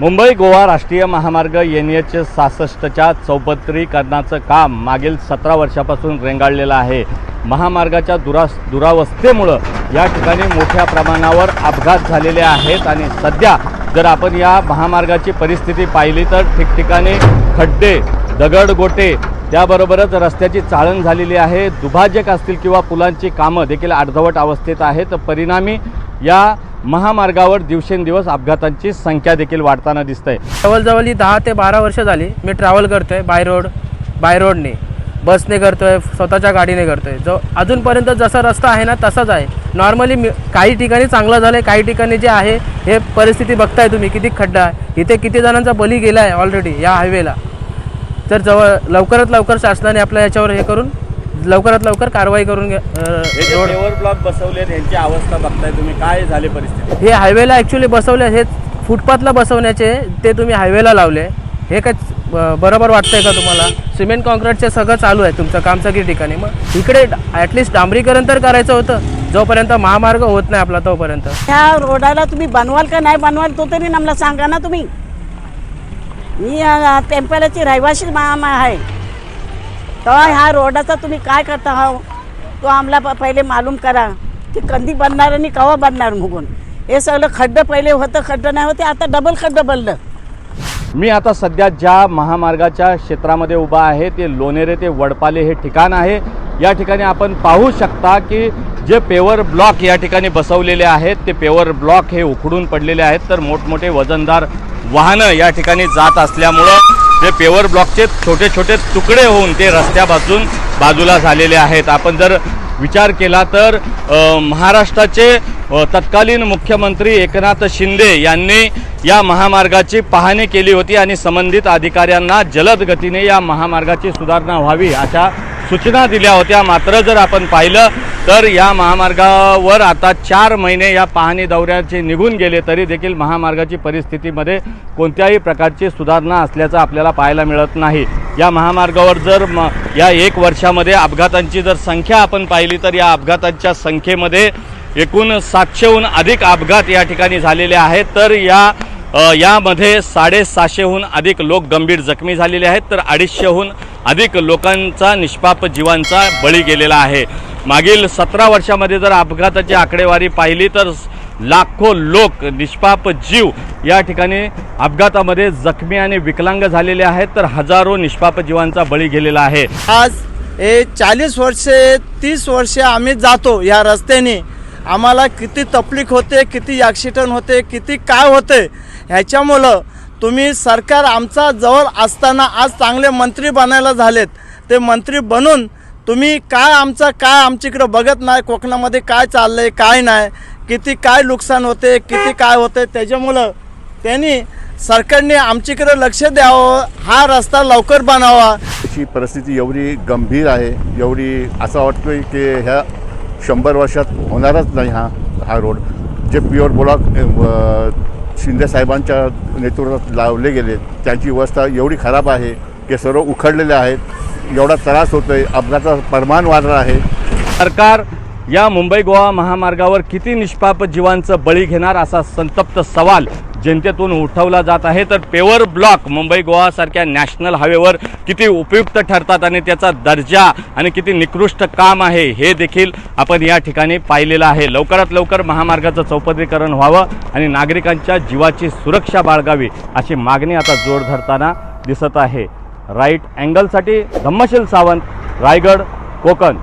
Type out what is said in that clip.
मुंबई गोवा राष्ट्रीय महामार्ग N H सहासष्टच्या चौपत्रीकरणाचं काम मागील सतरा वर्षापासून रेंगाळलेलं आहे. महामार्गाच्या दुरा दुरावस्थेमुळं या ठिकाणी मोठ्या प्रमाणावर अपघात झालेले आहेत आणि सध्या जर आपण या महामार्गाची परिस्थिती पाहिली तर ठिकठिकाणी खड्डे दगडगोटे त्याबरोबरच रस्त्याची चाळण झालेली आहे. दुभाजक असतील किंवा पुलांची कामं देखील अर्धवट अवस्थेत आहेत. परिणामी या महामार्गावर दिवसेंदिवस अपघातांची संख्या देखील वाढताना दिसते जवळजवळ ही दहा ते बारा वर्ष झाली मी ट्रॅव्हल करतोय बाय रोड बाय रोडने बसने करतोय स्वतःच्या गाडीने करतोय. जो अजूनपर्यंत जसा रस्ता आहे ना तसाच आहे. नॉर्मली मी काही ठिकाणी चांगलं झालं आहे काही ठिकाणी जे आहे हे परिस्थिती बघताय तुम्ही. किती खड्डा आहे. इथे किती जणांचा बली गेला आहे ऑलरेडी या हायवेला तर जवळ लवकरात लवकर शासनाने आपल्या याच्यावर हे करून लवकरात लवकर कारवाई करून घे- अं, रोड पेवर ब्लॉक बसवले यांची अवस्था बघताय तुम्ही. काय झाली परिस्थिती? हे हायवेला ॲक्च्युली बसवले हे फुटपाथला बसवण्याचे ते तुम्ही हायवेला लावले. हे काय ब- बरोबर वाटतंय का तुम्हाला? सिमेंट कॉन्क्रीटचे सगळं चालू आहे तुमचं काम सगळी ठिकाणी. मग इकडे ॲटलिस्ट डांबरीकरण तर करायचं होतं. जोपर्यंत महामार्ग होत नाही आपला तोपर्यंत. ह्या रोडाला तुम्ही बनवाल का नाही बनवाल तो तरी आम्हाला सांगा ना तुम्ही. मी अ, टेम्पलाची रहिवासी मा मा आहे. तेव्हा ह्या रोडाचा तुम्ही काय करता हो? तो आम्हाला प- पहिले मालूम करा. की कधी बनणार आणि कवा बनणार म्हणून हे सगळं खड्डं पहिले होतं खड्डं नाही होते आता डबल खड्डं बनलं. मी आता सध्या ज्या महामार्गाच्या क्षेत्रामध्ये उभा आहे ते लोणेरे ते वडपाले हे ठिकाण आहे. या ठिकाणी आपण पाहू शकता की जे पेवर ब्लॉक या ठिकाणी बसवलेले आहेत ते पेवर ब्लॉक हे उखडून पडलेले आहेत. तर मोठमोठे वजनदार वाहनं या ठिकाणी जात असल्यामुळं ते पेवर ब्लॉकचे छोटे छोटे तुकडे होऊन ते रस्त्यापासून बाजूला झालेले आहेत. आपण जर विचार केला तर महाराष्ट्राचे तत्कालीन मुख्यमंत्री एकनाथ शिंदे यांनी या महामार्गाची पाहणी केली होती आणि संबंधित अधिकाऱ्यांना जलद गतीने या महामार्गाची सुधारणा व्हावी अशा सूचना दिल्या होत्या. मात्र जर आपण पाहिलं तर या महामार्गावर आता चार महिने या पाहणी दौऱ्याचे निघून गेले तरी देखील महामार्गाची परिस्थितीमध्ये कोणत्याही प्रकारची सुधारणा असल्याचं आपल्याला पाहायला मिळत नाही. या महामार्गावर जर म या एक वर्षामध्ये अपघातांची जर संख्या आपण पाहिली तर या अपघातांच्या संख्येमध्ये एकूण सातशेहून अधिक अपघात या ठिकाणी झालेले आहेत. तर या यामध्ये साडेसहाशेहून अधिक लोक गंभीर जखमी झालेले आहेत. तर अडीचशेहून अधिक लोकांचा निष्पाप जीवांचा बळी गेलेला आहे. मागील सतरा वर्षामध्ये जर अपघाताची आकडेवारी पाहिली तर लाखो लोक निष्पाप जीव या ठिकाणी अपघातामध्ये जखमी आणि विकलांग झालेले आहेत तर हजारो निष्पाप जीवांचा बळी गेलेला आहे. आज हे चाळीस वर्षे तीस वर्षे आम्ही जातो या रस्त्याने. आम्हाला किती तकलीफ होते किती ॲक्सिडंट होते किती काय होते ह्याच्यामुळं तुम्ही सरकार आमचा जवळ असताना आज चांगले मंत्री बनायला झालेत. ते मंत्री बनून तुम्ही काय आमचं काय आमच्याकडं बघत नाही कोकणामध्ये काय चाललं आहे काय नाही किती काय नुकसान होते किती काय होते त्याच्यामुळं त्यांनी सरकारने आमच्याकडे लक्ष द्यावं हा रस्ता लवकर बनावा. अशी परिस्थिती एवढी गंभीर आहे एवढी असं वाटतोय की ह्या शंभर वर्षात होणारच नाही हा हा रोड. जे प्युअर ब्लॉक शिंदेसाहेबांच्या शिंदे साहेबांच्या नेतृत्वात लावले गेले. त्यांची व्यवस्था एवढी खराब आहे की सर्व उखडलेले आहेत. एवढा त्रास होतोय अपघाताचं प्रमाण वाढलं आहे. सरकार या मुंबई गोवा महामार्गावर किती निष्पाप जीवांचं बळी घेणार असा संतप्त सवाल जनतेतून उठवला जात आहे. तर पेवर ब्लॉक मुंबई गोवासारख्या नॅशनल हायवेवर किती उपयुक्त ठरतात आणि त्याचा दर्जा आणि किती निकृष्ट काम आहे हे देखील आपण या ठिकाणी पाहिलेलं आहे. लवकरात लवकर महामार्गाचं चौपदरीकरण व्हावं आणि नागरिकांच्या जीवाची सुरक्षा बाळगावी अशी मागणी आता जोर धरताना दिसत आहे. राईट अँगलसाठी धम्मशील सावंत रायगड कोकण.